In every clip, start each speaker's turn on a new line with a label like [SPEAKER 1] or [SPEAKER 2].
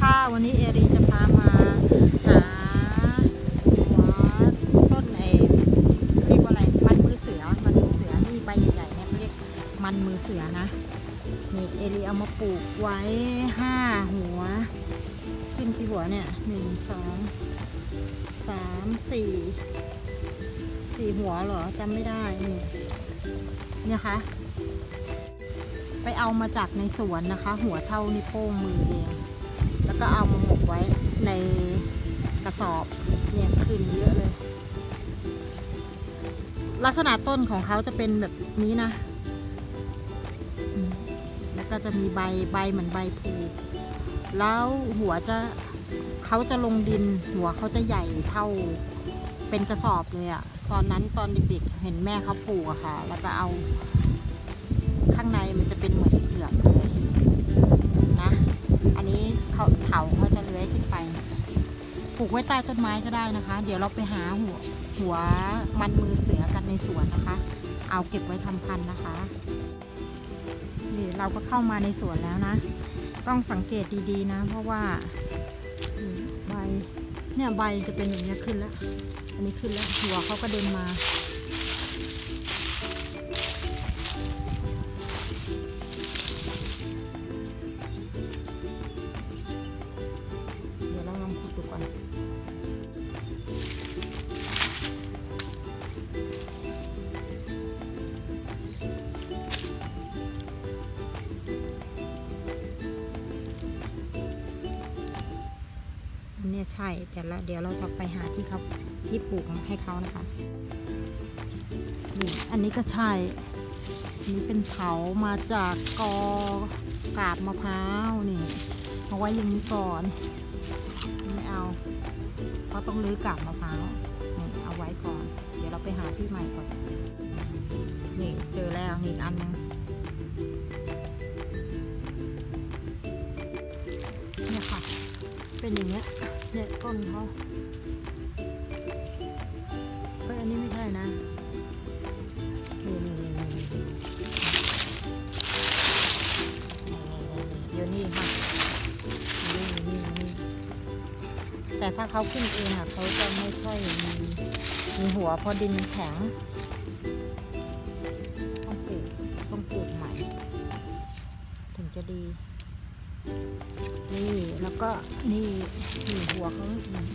[SPEAKER 1] ค่ะ วันนี้เอรีจะพามาหาหัวต้นเอเรียกว่าอะไร มันมือเสือ มันมือเสือ นี่ใบใหญ่ๆเนี่ยเขาเรียกมันมือเสือนะ นี่เอรีเอามาปลูกไว้ห้าหัว ขึ้นกี่หัวเนี่ยหนึ่งสองสามสี่สี่หัวเหรอจำไม่ได้นี่นี่ยคะไปเอามาจากในสวนนะคะ หัวเท่านิ้วโป้งมือเอง แล้วก็เอามาหมกไว้ในกระสอบเนี่ยขึ้นเยอะเลย ลักษณะต้นของเขาจะเป็นแบบนี้นะ แล้วก็จะมีใบใบเหมือนใบพลูแล้วหัวจะเขาจะลงดิน หัวเขาจะใหญ่เท่าเป็นกระสอบเลยอะตอนนั้นตอนเด็กๆเห็นแม่เขาปลูกอะค่ะ แล้วก็เอาข้างในมันจะเป็นเหมือนเปลือกเลยนะ อันนี้เขาเถาเขาจะเลื้อยขึ้นไปปลูกไว้ใต้ต้นไม้ก็ได้นะคะ เดี๋ยวเราไปหาหัวหัวมันมือเสือกันในสวนนะคะ เอาเก็บไว้ทำพันธุ์นะคะนี่เราก็เข้ามาในสวนแล้วนะ ต้องสังเกตดีๆนะ เพราะว่าใบเนี่ยใบจะเป็นอย่างนี้ขึ้นแล้ว อันนี้ขึ้นแล้วหัวเขาก็เด็นมา ก่อนอันเนี้ยใช่แต่ละเดี๋ยวเราจะไปหาที่เขาที่ปลูกให้เขานะคะนี่อันนี้ก็ใช่อันนี้เป็นเถามาจากกอกาบมะพร้าวนี่เอาไว้อย่างนี้ก่อน ก็ต้องรื้อกาบมะพร้าวนี่เอาไว้ก่อน เดี๋ยวเราไปหาที่ใหม่ก่อน นี่เจอแล้วนี่อันนึงเนี่ยค่ะ เป็นอย่างเงี้ยเนี่ยต้นเขา แต่ถ้าเขาขึ้นเองอะเขาจะไม่ค่อยมีมีหัวเพอดินแข็งต้องปลูกต้องปลูกใหม่ ถึงจะดี นี่แล้วก็นี่นี่หัวเขาอืม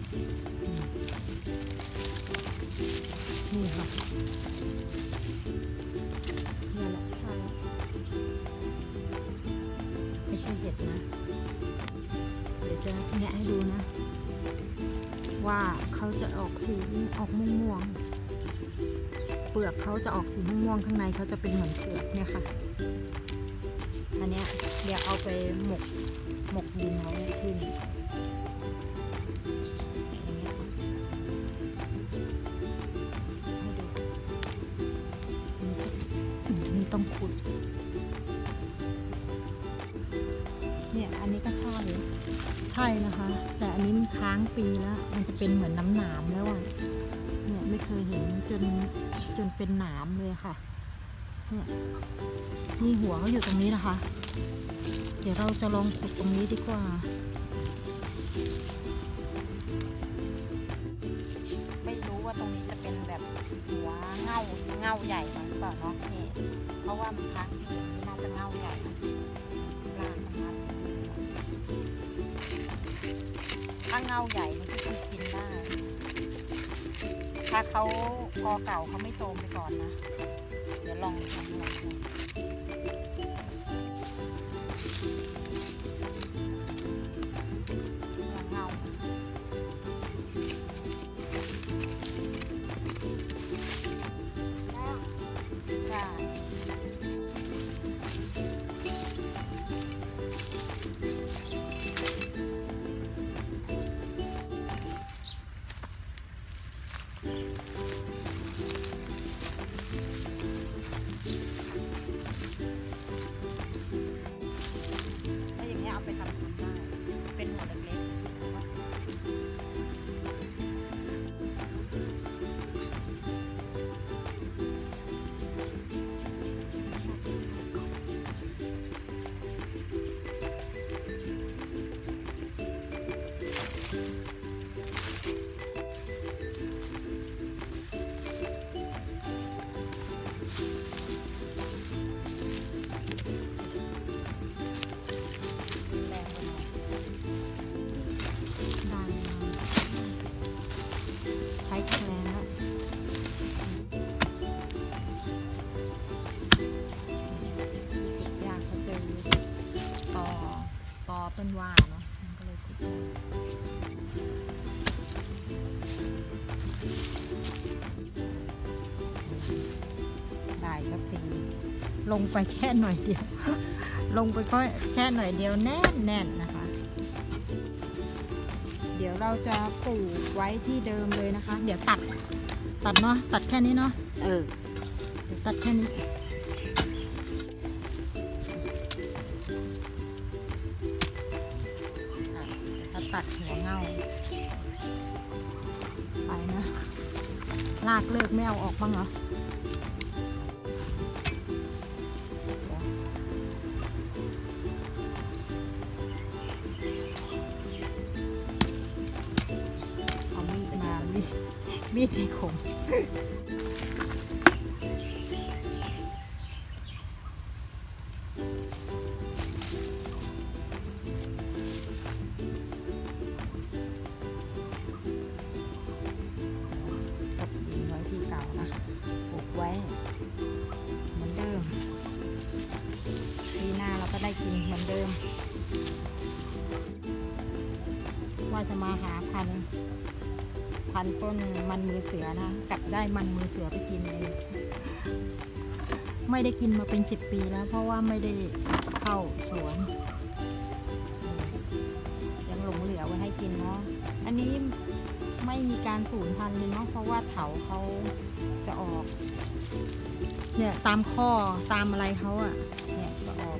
[SPEAKER 1] อืมนี่ค่ะนี่แหละใช่ไม่ใช่เห็ดนะ เดี๋ยวจะแงะให้ดูนะ ว่าเขาจะออกสีออกม่วงม่วงๆเปลือกเขาจะออกสีม่วงม่วงๆข้างในเขาจะเป็นเหมือนเปลือกเนี่ยค่ะ อันเนี้ยเดี๋ยวเอาไปหมกหมกดินเขาให้ขึ้นให้ดูอืมนี่ต้องขุด เนี่ยอันนี้ก็ใช่ใช่นะคะ แต่อันนี้มันค้างปีแล้ว มันจะเป็นเหมือนน้ำหนามแล้วอะเนี่ยไม่เคยเห็นจนจนเป็นหนามเลยค่ะเนี่ยนี่หัวเขาอยู่ตรงนี้นะคะ เดี๋ยวเราจะลองขุดตรงนี้ดีกว่า ไม่รู้ว่าตรงนี้จะเป็นแบบหัวเง่าเง่าใหญ่หรือเปล่าเนาะนี่ยเพราะว่ามันค้างปีนี้น่าจะเง่าใหญ่ ถ้าเงาใหญ่มันก็คือกินได้ ถ้าเขากอเก่าเขาไม่โตมไปก่อนนะ เดี๋ยวลองทำลองดู กทีลงไปแค่หน่อยเดียว ลงไปก็แค่หน่อยเดียวแน่นแน่นนะคะ เดี๋ยวเราจะปลูกไว้ที่เดิมเลยนะคะ เดี๋ยวตัด ตัดเนาะตัดแค่นี้เนาะ
[SPEAKER 2] เออ
[SPEAKER 1] เดี๋ยวตัดแค่นี้อะเดี๋ยวตัดหัวเงาไปนะลากเลิกไม่เอาออกบ้างเหรอ มีดในข่มหน่อยที่เก่านะปลูกไว้เหมือนเดิมปีหน้าเราก็ได้กินเหมือนเดิม ว่าจะมาหา พันธุ์ต้นมันมือเสือนะกลับได้มันมือเสือไปกินเองไม่ได้กินมาเป็นสิบปีแล้ว เพราะว่าไม่ได้เข้าสวนยังหลงเหลือไว้ให้กินเนาะอันนี้ไม่มีการสูญพันธุ์เลยเนาะเพราะว่าเถาเขาจะออก เนี่ยตามข้อตามอะไรเขาอะเนี่ยจะออก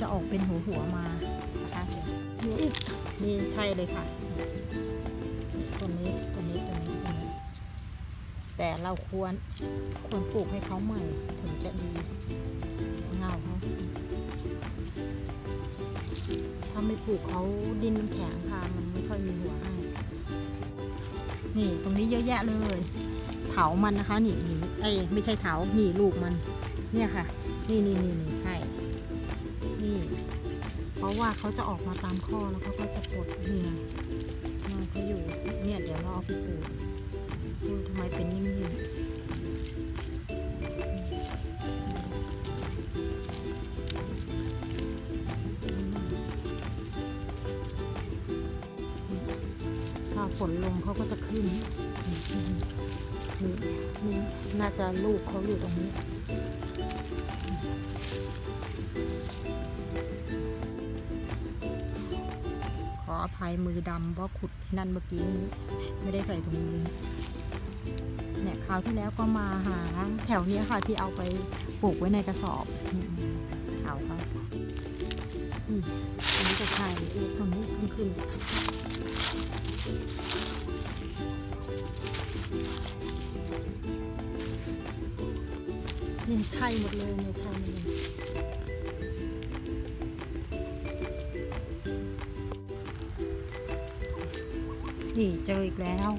[SPEAKER 1] จะออกเป็นหัวหัวมานะคะนี่นี่ใช่เลยค่ะ แต่เราควรควรปลูกให้เขาใหม่ถึงจะดีเงาเขาถ้าไม่ปลูกเขาดินมันแข็งค่ะมันไม่ค่อยมีหัวให้นี่ตรงนี้เยอะแยะเลยเถามันนะคะนี่นี่เอ้ไม่ใช่เถานี่ลูกมัน เนี่ยค่ะ นี่นี่นี่นี่ใช่ นี่ เพราะว่าเขาจะออกมาตามข้อแล้วเขาก็จะปลดนี่มันเขาอยู่ เนี่ยเดี๋ยวเราเอาไปปลูก ดูทำไมเป็นนิ่มๆถ้าฝนลงเขาก็จะขึ้นนี่นี่น่าจะลูกเขาอยู่ตรงนี้ขออภัยมือดำเพราะขุดนั่นเมื่อกี้นี้ไม่ได้ใส่ถุงมือ เนี่ยคราวที่แล้วก็มาหาแถวเนี้ยค่ะที่เอาไปปลูกไว้ในกระสอบนี่เอาเขานี่อันนี้จะใช่ลูกตรงนี้ขึ้นขึ้นนี่ใช่หมดเลยเนี่ยใช่หมดเลยนี่เจออีกแล้ว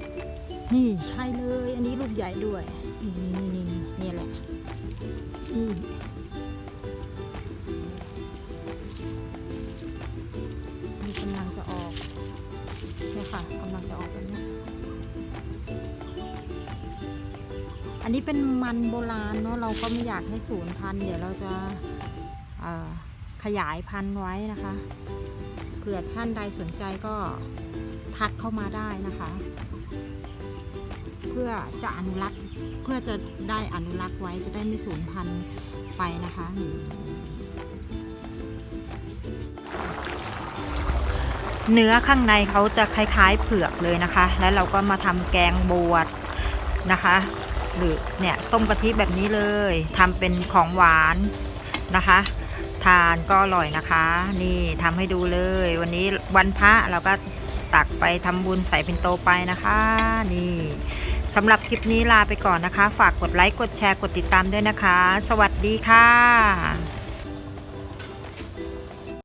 [SPEAKER 1] นี่ใช่เลย อันนี้ลูกใหญ่ด้วย นี่นี่นี่นี่แหละนี่นี่กำลังจะออกเนี่ยค่ะกำลังจะออกแบบนี้อันนี้เป็นมันโบราณเนาะเราก็ไม่อยากให้สูญพันธุ์เดี๋ยวเราจะขยายพันธุ์ไว้นะคะเผื่อท่านใดสนใจก็ทักเข้ามาได้นะคะ เพื่อจะอนุรักษ์เพื่อจะได้อนุรักษ์ไว้จะได้ไม่สูญพันธุ์ไปนะคะเนื้อข้างในเขาจะคล้ายๆเผือกเลยนะคะ แล้วเราก็มาทำแกงบวชนะคะ หรือเนี่ยต้มกะทิแบบนี้เลยทำเป็นของหวานนะคะ ทานก็อร่อยนะคะ นี่ทำให้ดูเลย วันนี้วันพระเราก็ตักไปทำบุญใส่เป็นโตไปนะคะ นี่ สำหรับคลิปนี้ลาไปก่อนนะคะ ฝากกดไลค์ กดแชร์ กดติดตามด้วยนะคะ สวัสดีค่ะ